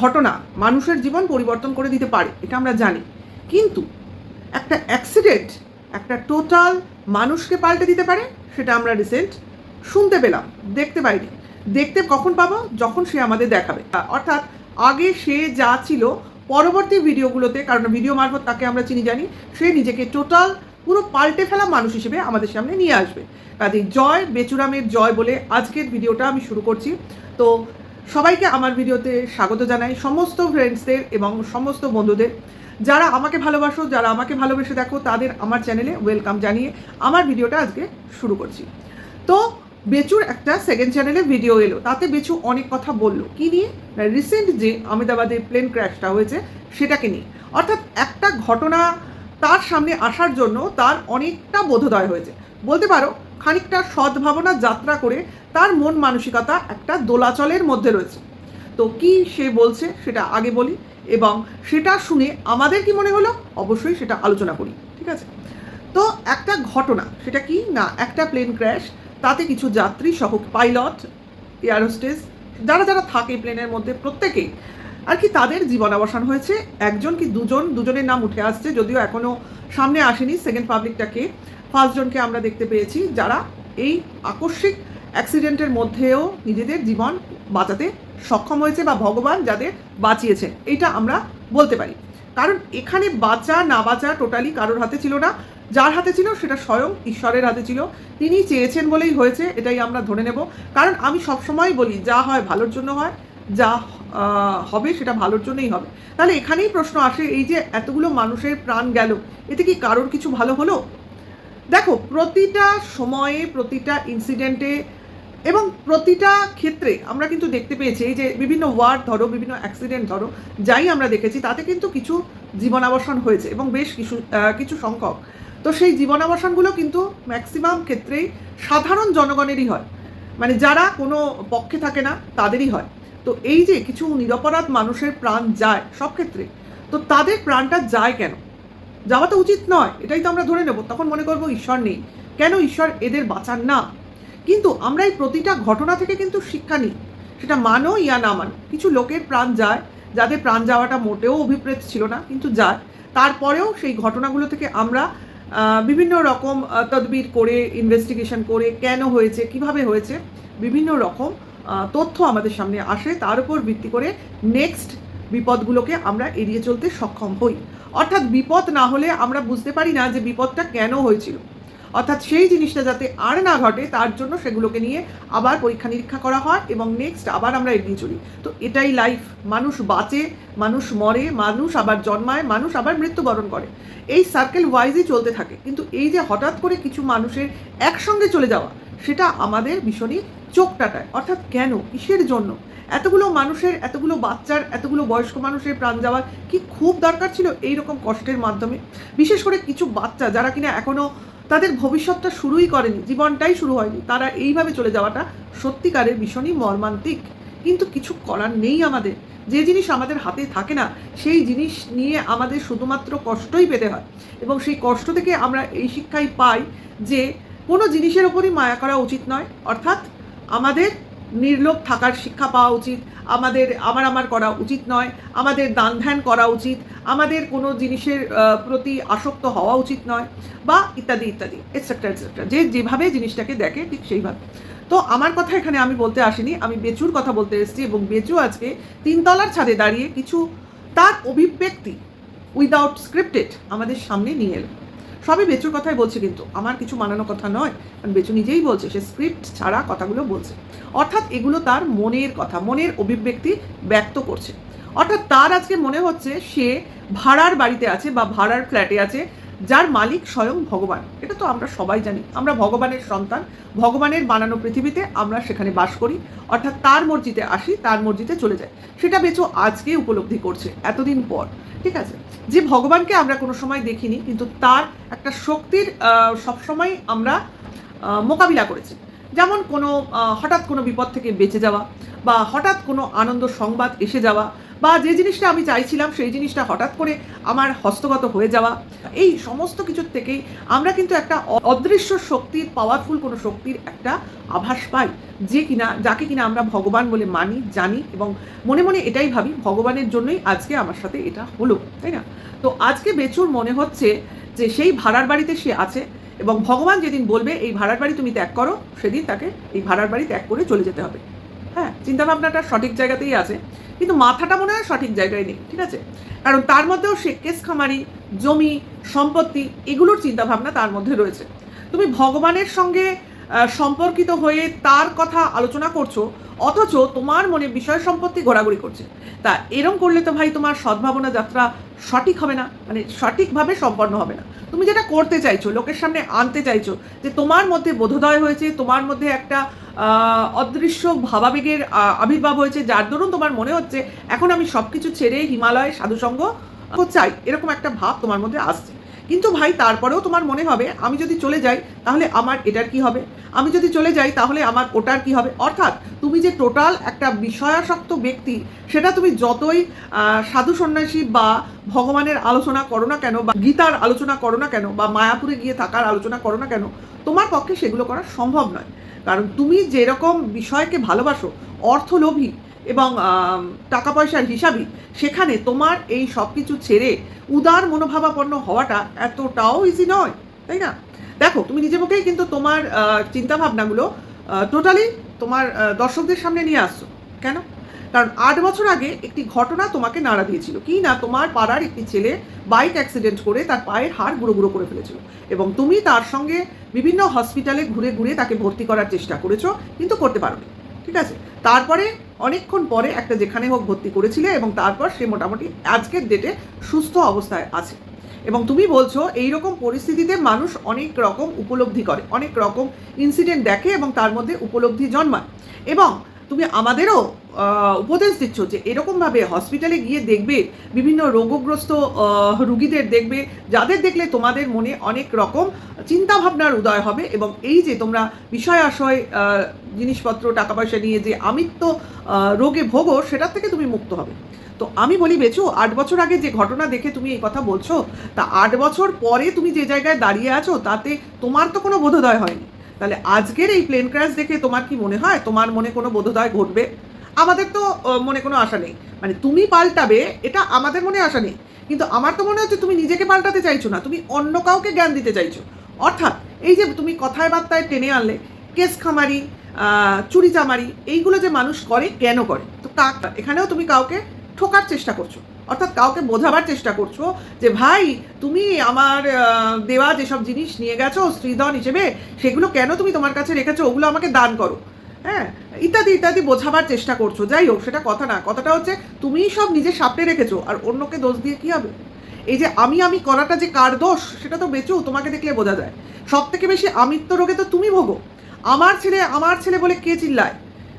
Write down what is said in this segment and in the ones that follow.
ঘটনা মানুষের জীবন পরিবর্তন করে দিতে পারে, এটা আমরা জানি। কিন্তু একটা অ্যাক্সিডেন্ট একটা টোটাল মানুষকে পাল্টে দিতে পারে, সেটা আমরা রিসেন্ট শুনতে পেলাম, দেখতে পাইনি। দেখতে কখন পাবো? যখন সে আমাদের দেখাবে। অর্থাৎ আগে সে যা ছিল, পরবর্তী ভিডিওগুলোতে, কারণ ভিডিও মারফত তাকে আমরা চিনি, জানি, সে নিজেকে টোটাল পুরো পাল্টে ফেলা মানুষ হিসেবে আমাদের সামনে নিয়ে আসবে। কাজেই জয়, বেচুরামের জয় বলে আজকের ভিডিওটা আমি শুরু করছি। তো সবাইকে আমার ভিডিওতে স্বাগত জানাই। সমস্ত ফ্রেন্ডসদের এবং সমস্ত বন্ধুদের, যারা আমাকে ভালোবাসো, যারা আমাকে ভালোবেসে দেখো, তাদের আমার চ্যানেলে ওয়েলকাম জানিয়ে আমার ভিডিওটা আজকে শুরু করছি। তো বেচুর একটা সেকেন্ড চ্যানেলে ভিডিও এলো। তাতে বেচু অনেক কথা বলল। কি নিয়ে? রিসেন্ট যে আহমেদাবাদে প্লেন ক্র্যাশটা হয়েছে, সেটাকে নিয়ে। অর্থাৎ একটা ঘটনা তার সামনে আসার জন্য তার অনেকটা বোধোদয় হয়েছে। বলতে পারো খানিকটা সদ্ভাবনা যাত্রা করে তার মন মানসিকতা একটা দোলাচলের মধ্যে রয়েছে। তো কি সে বলছে সেটা আগে বলি এবং সেটা শুনে আমাদের কি মনে হলো? অবশ্যই সেটা আলোচনা করি, ঠিক আছে? তো একটা ঘটনা, সেটা কি? না, একটা প্লেন ক্র্যাশ তাতে কিছু যাত্রী সহ পাইলট এয়ার হোস্টেস যারা যারা থাকে প্লেনের মধ্যে প্রত্যেকেই, আর কি তাদের জীবনাবসান হয়েছে। একজন কি দুজন, দুজনের নাম উঠে আসছে, যদিও এখনও সামনে আসেনি সেকেন্ড পাবলিকটাকে ফার্স্ট জনকে আমরা দেখতে পেয়েছি যারা এই আকস্মিক অ্যাক্সিডেন্টের মধ্যেও নিজেদের জীবন বাঁচাতে সক্ষম হয়েছে বা ভগবান যাদের বাঁচিয়েছেন, এটা আমরা বলতে পারি। কারণ এখানে বাঁচা, না বাঁচা টোটালি কারোর হাতে ছিল না। যার হাতে ছিল সেটা স্বয়ং ঈশ্বরের হাতে ছিল। তিনি চেয়েছেন বলেই হয়েছে, এটাই আমরা ধরে নেব। কারণ আমি সবসময় বলি, যা হয় ভালোর জন্য হয়, যা হবে সেটা ভালোর জন্যই হবে। তাহলে এখানেই প্রশ্ন আসে, এই যে এতগুলো মানুষের প্রাণ গেল, এতে কি কারোর কিছু ভালো হলো? দেখো, প্রতিটা সময়ে, প্রতিটা ইনসিডেন্টে এবং প্রতিটা ক্ষেত্রে আমরা কিন্তু দেখতে পেয়েছি এই যে বিভিন্ন ওয়ার্ড ধরো, বিভিন্ন অ্যাক্সিডেন্ট ধরো, যাই আমরা দেখেছি, তাতে কিন্তু কিছু জীবনাবসান হয়েছে এবং বেশ কিছু কিছু সংখ্যক। তো সেই জীবনাবসানগুলো কিন্তু ম্যাক্সিমাম ক্ষেত্রেই সাধারণ জনগণেরই হয়। মানে যারা কোনো পক্ষে থাকে না, তাদেরই হয়। তো এই যে কিছু নিরপরাধ মানুষের প্রাণ যায় সব ক্ষেত্রে, তো তাদের প্রাণটা যায় কেন? যাওয়া তো উচিত নয়, এটাই তো আমরা ধরে নেব, তখন মনে করব ঈশ্বর নেই। কেন ঈশ্বর এদের বাঁচান না? কিন্তু আমরা এই প্রতিটা ঘটনা থেকে কিন্তু শিক্ষা নিই। সেটা মানো ইয়া না মানো। কিছু লোকের প্রাণ যায়, যাদের প্রাণ যাওয়াটা মোটেও অভিপ্রেত ছিল না, কিন্তু যায়। তারপরেও সেই ঘটনাগুলো থেকে আমরা বিভিন্ন রকম তদবির করে ইনভেস্টিগেশন করে, কেন হয়েছে, কীভাবে হয়েছে, বিভিন্ন রকম তথ্য আমাদের সামনে আসে। তার উপর ভিত্তি করে নেক্সট বিপদগুলোকে আমরা এড়িয়ে চলতে সক্ষম হই। অর্থাৎ বিপদ না হলে আমরা বুঝতে পারি না যে বিপদটা কেন হয়েছিল। অর্থাৎ সেই জিনিসটা যাতে আর না ঘটে, তার জন্য সেগুলোকে নিয়ে আবার পরীক্ষা নিরীক্ষা করা হয় এবং নেক্সট আবার আমরা এগিয়ে চলি। তো এটাই লাইফ মানুষ বাঁচে, মানুষ মরে, মানুষ আবার জন্মায়, মানুষ আবার মৃত্যুবরণ করে। এই সার্কেল ওয়াইজই চলতে থাকে। কিন্তু এই যে হঠাৎ করে কিছু মানুষের একসঙ্গে চলে যাওয়া, সেটা আমাদের ভীষণই চোখ টাটায়। অর্থাৎ কেন? কিসের জন্য? এতগুলো মানুষের, এতগুলো বাচ্চার, এতগুলো বয়স্ক মানুষের প্রাণ যাওয়ার কি খুব দরকার ছিল? এই রকম কষ্টের মাধ্যমে। বিশেষ করে কিছু বাচ্চা যারা কিনা এখনও তাদের ভবিষ্যৎটা শুরুই করেনি, জীবনটাই শুরু হয়নি। তারা এইভাবে চলে যাওয়াটা সত্যিকারের ভীষণই মর্মান্তিক। কিন্তু কিছু করার নেই আমাদের। যে জিনিস আমাদের হাতে থাকে না, সেই জিনিস নিয়ে আমাদের শুধুমাত্র কষ্টই পেতে হয়। এবং সেই কষ্ট থেকে আমরা এই শিক্ষাই পাই যে কোনো জিনিসের ওপরই মায়া করা উচিত নয়। অর্থাৎ আমাদের নির্লোভ থাকার শিক্ষা পাওয়া উচিত। আমাদের, আমার আমার করা উচিত নয়। আমাদের দান ধ্যান করা উচিত। আমাদের কোনো জিনিসের প্রতি আসক্ত হওয়া উচিত নয় বা ইত্যাদি ইত্যাদি এটসেট্রা এটসেট্রা যে যেভাবে জিনিসটাকে দেখে ঠিক সেইভাবে। তো আমার কথা এখানে আমি বলতে আসিনি। আমি বেচুর কথা বলতে এসেছি এবং বেচু আজকে তিনতলার ছাদে দাঁড়িয়ে কিছু তার অভিব্যক্তি উইদাউট স্ক্রিপ্টেড আমাদের সামনে নিয়ে এলো। সবই বেচুর কথাই বলছে কিন্তু। আমার কিছু মানানো কথা নয়। কারণ বেচু নিজেই বলছে, সে স্ক্রিপ্ট ছাড়া কথাগুলো বলছে। অর্থাৎ এগুলো তার মনের কথা, মনের অভিব্যক্তি ব্যক্ত করছে। অর্থাৎ তার আজকে মনে হচ্ছে সে ভাড়ার বাড়িতে আছে বা ভাড়ার ফ্ল্যাটে আছে যার মালিক স্বয়ং ভগবান। এটা তো আমরা সবাই জানি। আমরা ভগবানের সন্তান, ভগবানের বানানো পৃথিবীতে আমরা সেখানে বাস করি, অর্থাৎ তার মর্জিতে আসি, তার মর্জিতে চলে যাই। সেটা বেচো আজকে উপলব্ধি করছে, এতদিন পর, ঠিক আছে? যে ভগবানকে আমরা কোনো সময় দেখিনি, কিন্তু তার একটা শক্তির সবসময় আমরা মোকাবিলা করেছি। যেমন কোনো হঠাৎ কোনো বিপদ থেকে বেঁচে যাওয়া বা হঠাৎ কোনো আনন্দ সংবাদ এসে যাওয়া বা যে জিনিসটা আমি চাইছিলাম, সেই জিনিসটা হঠাৎ করে আমার হস্তগত হয়ে যাওয়া, এই সমস্ত কিছুর থেকেই আমরা কিন্তু একটা অদৃশ্য শক্তির পাওয়ারফুল কোনো শক্তির একটা আভাস পাই, যে কিনা, যাকে কিনা আমরা ভগবান বলে মানি, জানি এবং মনে মনে এটাই ভাবি, ভগবানের জন্যই আজকে আমার সাথে এটা হলো, তাই না? তো আজকে বেচুর মনে হচ্ছে যে সেই ভাড়ার বাড়িতে সে আছে এবং ভগবান যেদিন বলবে, এই ভাড়ার বাড়ি তুমি ত্যাগ করো, সেদিন তাকে এই ভাড়ার বাড়ি ত্যাগ করে চলে যেতে হবে। হ্যাঁ চিন্তাভাবনাটা সঠিক জায়গাতেই আছে। কিন্তু মাথাটা মনে হয় সঠিক জায়গায় নেই, ঠিক আছে? কারণ তার মধ্যেও সে কেস খামারি, জমি, সম্পত্তি এগুলোর চিন্তাভাবনা তার মধ্যে রয়েছে। তুমি ভগবানের সঙ্গে সম্পর্কিত হয়ে তার কথা আলোচনা করছ, অথচ তোমার মনে বিষয় সম্পত্তি ঘোরাঘুরি করছে। তা এরম করলে তো ভাই তোমার সদ্ভাবনা যাত্রা সঠিক হবে না মানে সঠিকভাবে সম্পন্ন হবে না। তুমি যেটা করতে চাইছো, লোকের সামনে আনতে চাইছো, যে তোমার মধ্যে বোধোদয় হয়েছে, তোমার মধ্যে একটা অদৃশ্য ভাবাবেগের আবির্ভাব হয়েছে, যার দরুন তোমার মনে হচ্ছে, এখন আমি সব কিছু ছেড়ে হিমালয় সাধুসঙ্গ চাই, এরকম একটা ভাব তোমার মধ্যে আসছে। কিন্তু ভাই, তারপরেও তোমার মনে হবে, আমি যদি চলে যাই, তাহলে আমার এটার কি হবে? আমি যদি চলে যাই, তাহলে আমার ওটার কি হবে? অর্থাৎ, তুমি যে টোটাল একটা বিষয়াসক্ত ব্যক্তি, সেটা তুমি যতই সাধু সন্ন্যাসী বা ভগবানের আলোচনা করো না কেন, বা গীতার আলোচনা করো না কেন, বা মায়াপুরে গিয়ে থাকার আলোচনা করো না কেন, তোমার পক্ষে সেগুলো করা সম্ভব নয়। কারণ তুমি যেরকম বিষয়কে ভালোবাসো, অর্থলোভী এবং টাকা পয়সার হিসাবই সেখানে তোমার এই সব কিছু ছেড়ে উদার মনোভাবাপন্ন হওয়াটা এতটাও ইজি নয়, তাই না? দেখো, তুমি নিজের মুখেই কিন্তু তোমার চিন্তাভাবনাগুলো টোটালি তোমার দর্শকদের সামনে নিয়ে আসছো, কেন? কারণ আট বছর আগে একটি ঘটনা তোমাকে নাড়া দিয়েছিল। কি না, তোমার পাড়ার একটি ছেলে বাইক অ্যাক্সিডেন্ট করে তার পায়ের হাড় গুঁড়ো গুঁড়ো করে ফেলেছিল এবং তুমি তার সঙ্গে বিভিন্ন হসপিটালে ঘুরে ঘুরে তাকে ভর্তি করার চেষ্টা করেছ, কিন্তু করতে পারোনি। ঠিক আছে? তারপরে অনেকক্ষণ পরে একটা যেখানে হোক ভর্তি করেছিলে এবং তারপর সে মোটামুটি আজকের ডেটে সুস্থ অবস্থায় আছে। এবং তুমি বলছো এই রকম পরিস্থিতিতে মানুষ অনেক রকম উপলব্ধি করে, অনেক রকম ইনসিডেন্ট দেখে এবং তার মধ্যে উপলব্ধি জন্মায়। এবং তুমি আমাদেরও উপদেশ দিচ্ছ যে এরকমভাবে হসপিটালে গিয়ে দেখবে, বিভিন্ন রোগগ্রস্ত রুগীদের দেখবে, যাদের দেখলে তোমাদের মনে অনেক রকম চিন্তাভাবনার উদয় হবে এবং এই যে তোমরা বিষয় আশয় জিনিসপত্র টাকা পয়সা নিয়ে যে আমিত্ব রোগে ভোগো, সেটার থেকে তুমি মুক্ত হবে। তো আমি বলি, বেচু, আট বছর আগে যে ঘটনা দেখে তুমি এই কথা বলছো, তা আট বছর পরে তুমি যে জায়গায় দাঁড়িয়ে আছো, তাতে তোমার তো কোনো বোধোদয় হয়নি। তাহলে আজকের এই প্লেন ক্র্যাশ দেখে তোমার কি মনে হয়? তোমার মনে কোনো বোধোদয় ঘটবে? আমাদের তো মনে কোনো আশা নেই। মানে তুমি পাল্টাবে, এটা আমাদের মনে আশা নেই। কিন্তু আমার তো মনে হচ্ছে তুমি নিজেকে পাল্টাতে চাইছো না, তুমি অন্য কাউকে জ্ঞান দিতে চাইছো। অর্থাৎ এই যে তুমি কথায় বার্তায় টেনে আনলে, কেস খামারি চুরি চামারি, এইগুলো যে মানুষ করে, কেন করে? তো কাক এখানেও তুমি কাউকে ঠোকার চেষ্টা করছ। অর্থাৎ কাউকে বোঝাবার চেষ্টা করছ যে, ভাই, তুমি আমার দেওয়া যেসব জিনিস নিয়ে গেছো, স্ত্রীধন হিসেবে, সেগুলো কেন তুমি তোমার কাছে রেখেছো? ওগুলো আমাকে দান করো। হ্যাঁ ইত্যাদি ইত্যাদি বোঝাবার চেষ্টা করছ। যাই হোক, সেটা কথা না। কথাটা হচ্ছে, তুমিই সব নিজে সাপটে রেখেছো, আর অন্যকে দোষ দিয়ে কি হবে? এই যে, আমি আমি করাটা যে কার দোষ, সেটা তো বেঁচেও তোমাকে দেখলে বোঝা যায়। সব থেকে বেশি আমিত্ব রোগে তো তুমি ভোগো। আমার ছেলে আমার ছেলে বলে কে চিল্লায়?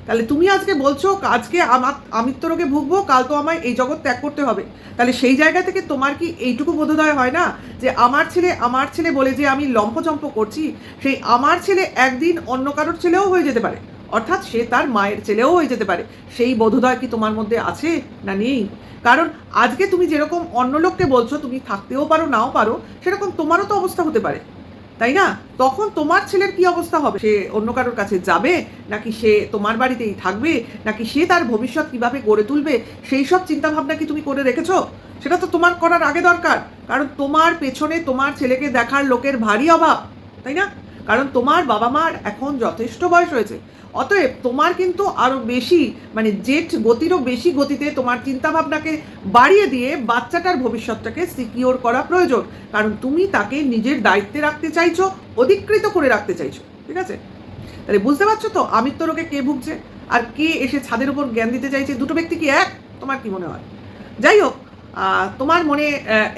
তাহলে তুমি আজকে বলছো, আজকে আমার আমিত্ব রোগে ভুগবো, কাল তো আমায় এই জগৎ ত্যাগ করতে হবে। তাহলে সেই জায়গা থেকে তোমার কি এইটুকু বোধোদয় হয় না? যে আমার ছেলে আমার ছেলে বলে যে আমি লম্পচম্প করছি, সেই আমার ছেলে একদিন অন্য কারোর ছেলেও হয়ে যেতে পারে। অর্থাৎ সে তার মায়ের ছেলেও হয়ে যেতে পারে। সেই বোধোদয় কি তোমার মধ্যে আছে না নেই? কারণ আজকে তুমি যেরকম অন্য লোককে বলছো, তুমি থাকতেও পারো, নাও পারো, সেরকম তোমারও তো অবস্থা হতে পারে। তাই না? তখন তোমার ছেলের কি অবস্থা হবে? সে অন্য কারোর কাছে যাবে? নাকি সে তোমার বাড়িতেই থাকবে? নাকি সে তার ভবিষ্যৎ কীভাবে গড়ে তুলবে? সেই সব চিন্তাভাবনা কি তুমি করে রেখেছো? সেটা তো তোমার করার আগে দরকার। কারণ তোমার পেছনে তোমার ছেলেকে দেখার লোকের ভারী অভাব, তাই না? কারণ তোমার বাবা মার এখন যথেষ্ট বয়স হয়েছে। অতএব তোমার কিন্তু আরও বেশি মানে জেট গতিরও বেশি গতিতে তোমার চিন্তাভাবনাকে বাড়িয়ে দিয়ে বাচ্চাটার ভবিষ্যৎটাকে সিকিওর করা প্রয়োজন। কারণ তুমি তাকে নিজের দায়িত্বে রাখতে চাইছো, অধিকৃত করে রাখতে চাইছো, ঠিক আছে? তাহলে বুঝতে পারছ তো আমিত্ব রোগে কে ভুগছে আর কে এসে ছাদের উপর জ্ঞান দিতে চাইছে? দুটো ব্যক্তি কি এক? তোমার কি মনে হয়? যাই হোক তোমার মনে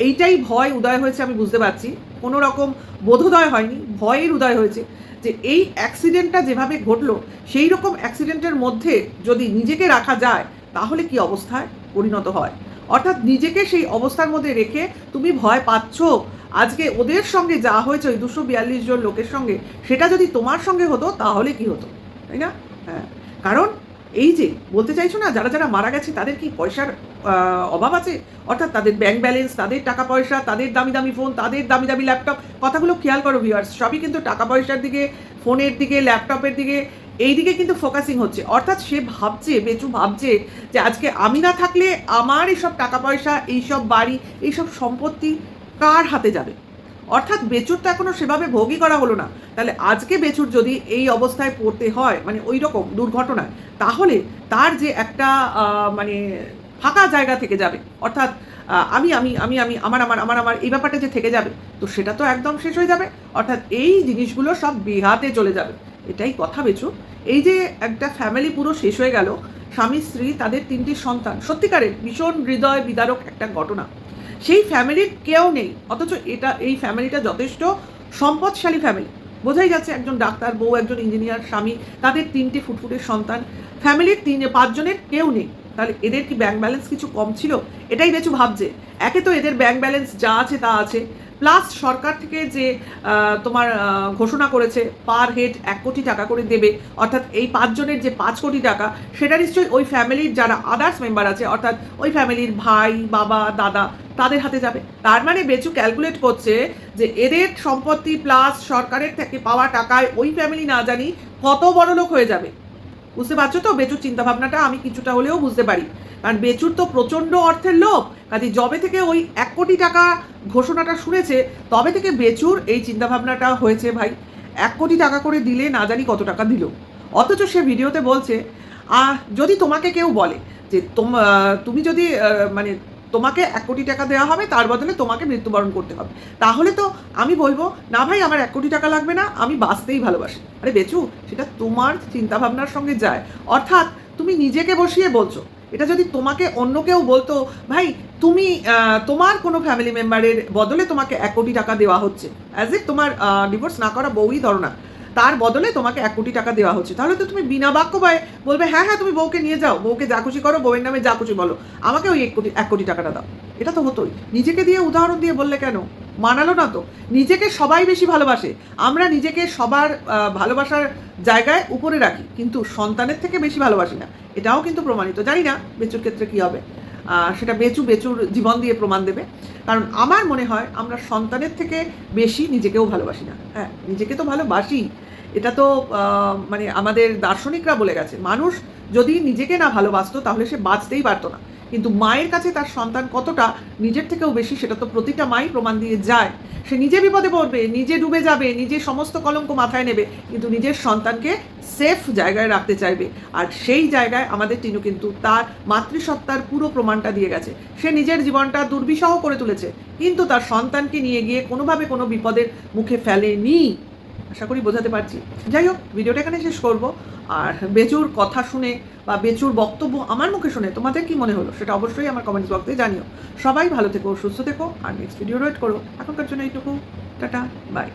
এইটাই ভয়, উদয় হয়েছে আমি বুঝতে পারছি। কোনো রকম বোধোদয় হয়নি, ভয়ের উদয় হয়েছে যে এই অ্যাক্সিডেন্টটা যেভাবে ঘটলো সেই রকম অ্যাক্সিডেন্টের মধ্যে যদি নিজেকে রাখা যায়, তাহলে কি অবস্থায় পরিণত হয়? অর্থাৎ নিজেকে সেই অবস্থার মধ্যে রেখে তুমি ভয় পাচ্ছ, আজকে ওদের সঙ্গে যা হয়েছে, ওই দুশো বিয়াল্লিশ জন লোকের সঙ্গে, সেটা যদি তোমার সঙ্গে হতো, তাহলে কি হতো? তাই না? হ্যাঁ। কারণ এই যে বলতে চাইছো না, যারা যারা মারা গেছে, তাদের কি পয়সার অভাব আছে? অর্থাৎ তাদের ব্যাংক ব্যালেন্স তাদের টাকা পয়সা, তাদের দামি দামি ফোন তাদের দামি দামি ল্যাপটপ কথাগুলো খেয়াল করো ভিউয়ার্স সবই কিন্তু টাকা পয়সার দিকে ফোনের দিকে ল্যাপটপের দিকে এই দিকে কিন্তু ফোকাসিং হচ্ছে। অর্থাৎ সে ভাবছে, বেচু ভাবছে যে আজকে আমি না থাকলে আমার এইসব টাকা পয়সা, এইসব বাড়ি, এইসব সম্পত্তি কার হাতে যাবে? অর্থাৎ বেচুর তো এখনও সেভাবে ভোগই করা হলো না। তাহলে আজকে বেচুর যদি এই অবস্থায় পড়তে হয় মানে ওই রকম দুর্ঘটনায়, তাহলে তার যে একটা মানে ফাঁকা জায়গা থেকে যাবে। অর্থাৎ আমি আমি আমি আমি, আমার আমার আমার আমার এই ব্যাপারটা যে থেকে যাবে, তো সেটা তো একদম শেষ হয়ে যাবে। অর্থাৎ এই জিনিসগুলো সব বিহাতে চলে যাবে। এটাই কথা বেচু এই যে একটা ফ্যামিলি পুরো শেষ হয়ে গেল, স্বামী, স্ত্রী, তাদের তিনটি সন্তান, সত্যিকারের ভীষণ হৃদয় বিদারক একটা ঘটনা। সেই ফ্যামিলির কেউ নেই। অথচ এটা, এই ফ্যামিলিটা যথেষ্ট সম্পদশালী ফ্যামিলি বোঝাই যাচ্ছে একজন ডাক্তার, বউ, একজন ইঞ্জিনিয়ার স্বামী, তাদের তিনটে ফুটফুটের সন্তান। ফ্যামিলির তিন, পাঁচজনের কেউ নেই। তাহলে এদের কি ব্যাংক ব্যালেন্স কিছু কম ছিল? এটাই বেচু ভাবছে। একে তো এদের ব্যাংক ব্যালেন্স যা আছে তা আছে। প্লাস সরকার থেকে যে তোমার ঘোষণা করেছে পার হেড এক কোটি টাকা করে দেবে, অর্থাৎ এই পাঁচজনের যে পাঁচ কোটি টাকা, সেটা নিশ্চয়ই ওই ফ্যামিলির যারা আদার্স মেম্বার আছে, অর্থাৎ ওই ফ্যামিলির ভাই, বাবা, দাদা তাদের হাতে যাবে। তার মানে বেচু ক্যালকুলেট করছে যে এদের সম্পত্তি প্লাস সরকারের থেকে পাওয়া টাকায় ওই ফ্যামিলি না জানি কত বড় লোক হয়ে যাবে। বুঝতে পারছ তো? বেচুর চিন্তাভাবনাটা আমি কিছুটা হলেও বুঝতে পারি। কারণ বেচুর তো প্রচণ্ড অর্থের লোক কাজে জবে থেকে ওই এক কোটি টাকা ঘোষণাটা শুনেছে, তবে থেকে বেচুর এই চিন্তাভাবনাটা হয়েছে ভাই। এক কোটি টাকা করে দিলে না জানি কত টাকা দিল। অথচ সে ভিডিওতে বলছে যদি তোমাকে কেউ বলে যে তুমি যদি মানে তোমাকে এক কোটি টাকা দেওয়া হবে, তার বদলে তোমাকে মৃত্যুবরণ করতে হবে। তাহলে তো আমি বলব, না ভাই, আমার এক কোটি টাকা লাগবে না, আমি বাঁচতেই ভালোবাসি। আরে বেচু, সেটা তোমার চিন্তাভাবনার সঙ্গে যায়। অর্থাৎ তুমি নিজেকে বসিয়ে বলছো। এটা যদি তোমাকে অন্য কেউ বলতো, ভাই, তুমি তোমার কোনো ফ্যামিলি মেম্বারের বদলে তোমাকে এক কোটি টাকা দেওয়া হচ্ছে। অ্যাজ ইফ তোমার ডিভোর্স না করা বউই ধরো না। তার বদলে তোমাকে এক কোটি টাকা দেওয়া হচ্ছে। তাহলে তো তুমি বিনা বাক্য ভয়ে বলবে হ্যাঁ হ্যাঁ তুমি বউকে নিয়ে যাও। বউকে যা খুশি করো, বউয়ের নামে যা খুশি বলো। আমাকে ওই এক কোটি এক কোটি টাকাটা দাও। এটা তো হতোই। নিজেকে দিয়ে উদাহরণ দিয়ে বললে কেন? মানালো না তো। নিজেকে সবাই বেশি ভালোবাসে। আমরা নিজেকে সবার ভালোবাসার জায়গায় উপরে রাখি। কিন্তু সন্তানের থেকে বেশি ভালোবাসি না। এটাও কিন্তু প্রমাণিত। জানি না বেচুর ক্ষেত্রে কী হবে। সেটা বেচু বেচুর জীবন দিয়ে প্রমাণ দেবে। কারণ আমার মনে হয় আমরা সন্তানের থেকে বেশি নিজেকেও ভালোবাসি না। হ্যাঁ নিজেকে তো ভালোবাসি। এটা তো মানে আমাদের দার্শনিকরা বলে গেছে, মানুষ যদি নিজেকে না ভালোবাসতো তাহলে সে বাঁচতেই পারতো না। কিন্তু মায়ের কাছে তার সন্তান কতটা নিজের থেকেও বেশি সেটা তো প্রতিটা মাই প্রমাণ দিয়ে যায়। সে নিজে বিপদে পড়বে, নিজে ডুবে যাবে, নিজে সমস্ত কলঙ্ক মাথায় নেবে, কিন্তু নিজের সন্তানকে সেফ জায়গায় রাখতে চাইবে। আর সেই জায়গায় আমাদের টিনু কিন্তু তার মাতৃসত্তার পুরো প্রমাণটা দিয়ে গেছে। সে নিজের জীবনটা দুর্বিষহ করে তুলেছে, কিন্তু তার সন্তানকে নিয়ে গিয়ে কোনোভাবে কোনো বিপদের মুখে ফেলেনি। আশা করি বোঝাতে পারছি। যাই হোক, ভিডিওটা এখানে শেষ করব। আর বেচুর কথা শুনে বা বেচুর বক্তব্য আমার মুখে শুনে তোমাদের কি মনে হলো সেটা অবশ্যই আমার কমেন্টস বক্সে জানিও। সবাই ভালো থেকো, সুস্থ থেকো, আর নেক্সট ভিডিও ওয়েট করো। এখনকার জন্য এইটুকু। Tata bye